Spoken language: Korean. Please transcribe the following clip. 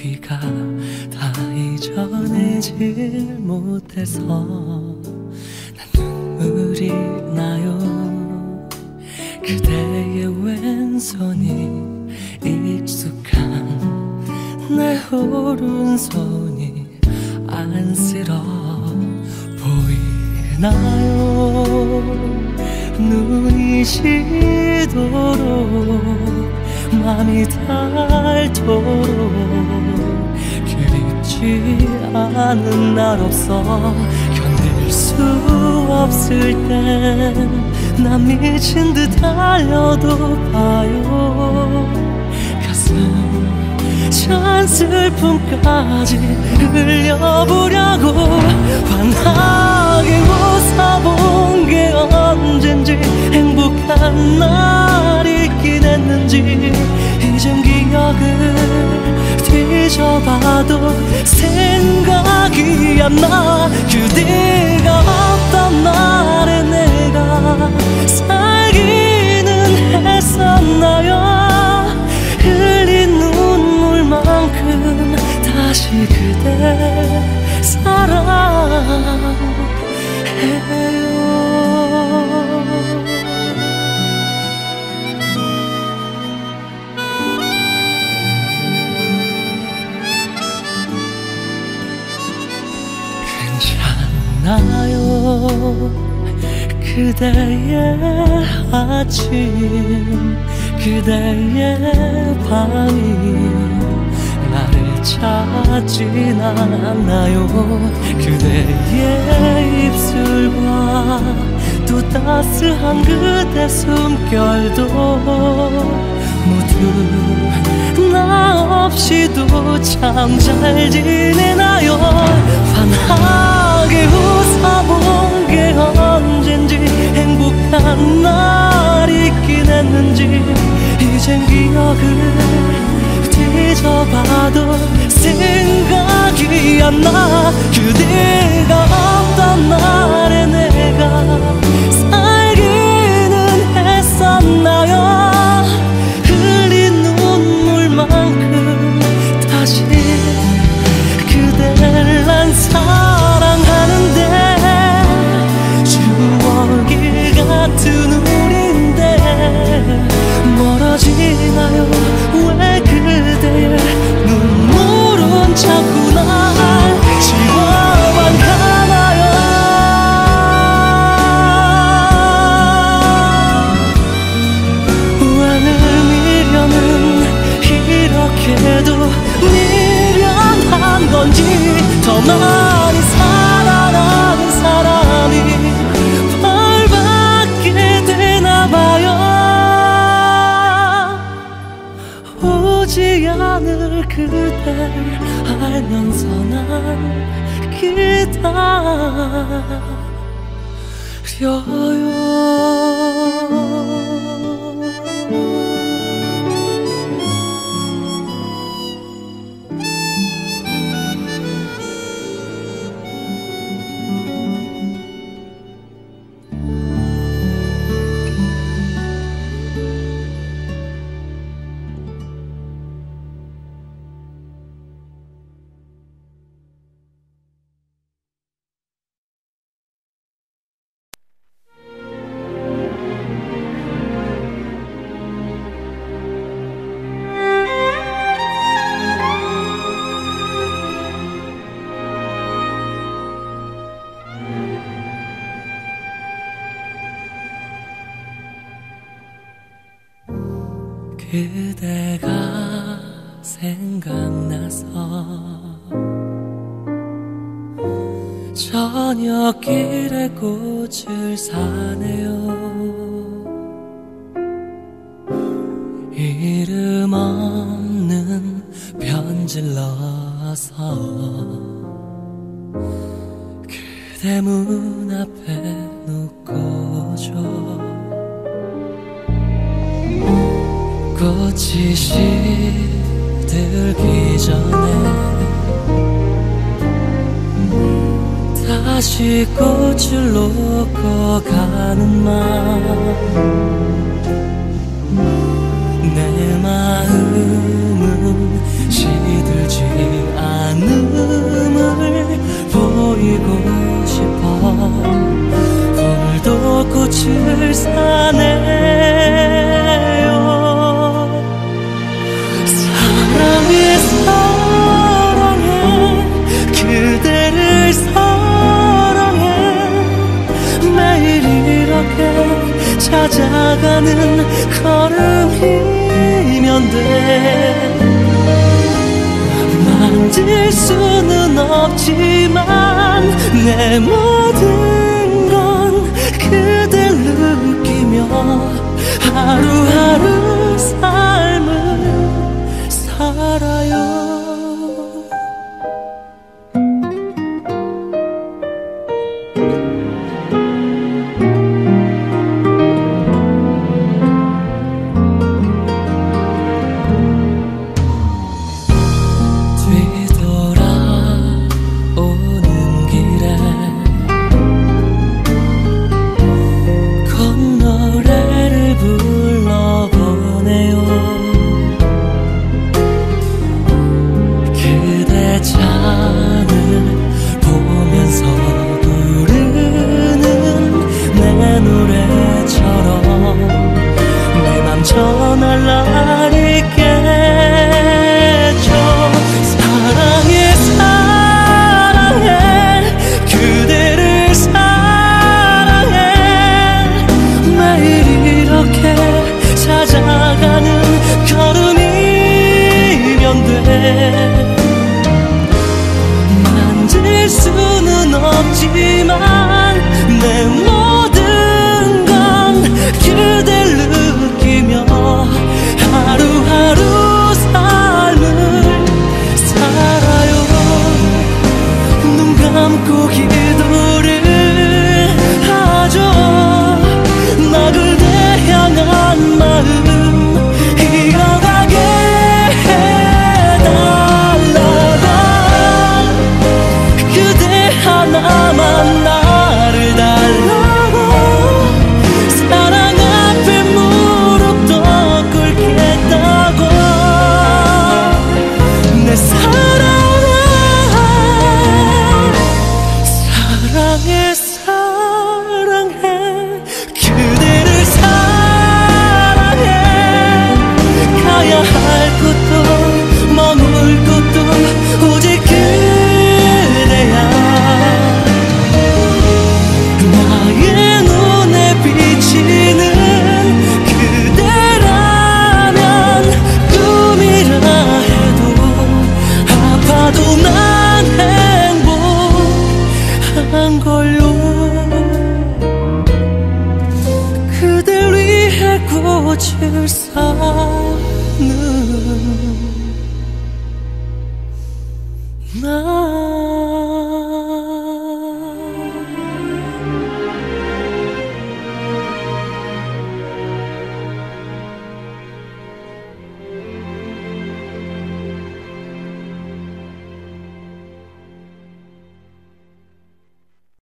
귀가 다 잊어내질 못해서 난 눈물이 나요. 그대의 왼손이 익숙한 내 오른손이 안쓰러 보이나요? 눈이 시도록 맘이 닳도록 그립지 않은 날 없어 견딜 수 없을 땐 난 미친 듯 달려도 봐요. 가슴 찬 슬픔까지 흘려보려고 환하게 웃어본 게 언젠지 행복한 날이 있긴 했는지 이젠 기억을 뒤져봐도 생각이 안 나. 그대가 없던 날에 내가 나요. 그대의 아침 그대의 밤이 나를 찾진 않나요. 그대의 입술과 또 따스한 그대 숨결도 모두 나 없이도 참 잘 지내나요? 환하 한 날이 있긴 했는지 이젠 기억을 뒤져봐도 생각이 안 나. 그대가 없던 날에 내가 알면서 난 기다려요 그대가 생각나서 저녁길에 꽃을 사네요. 이름 없는 넣어서 그대 문 앞에 꽃이 시들기 전에 다시 꽃을 놓고 가는 마음 내 마음 찾아가는 걸음이면 돼. 만질 수는 없지만 내 모든 tears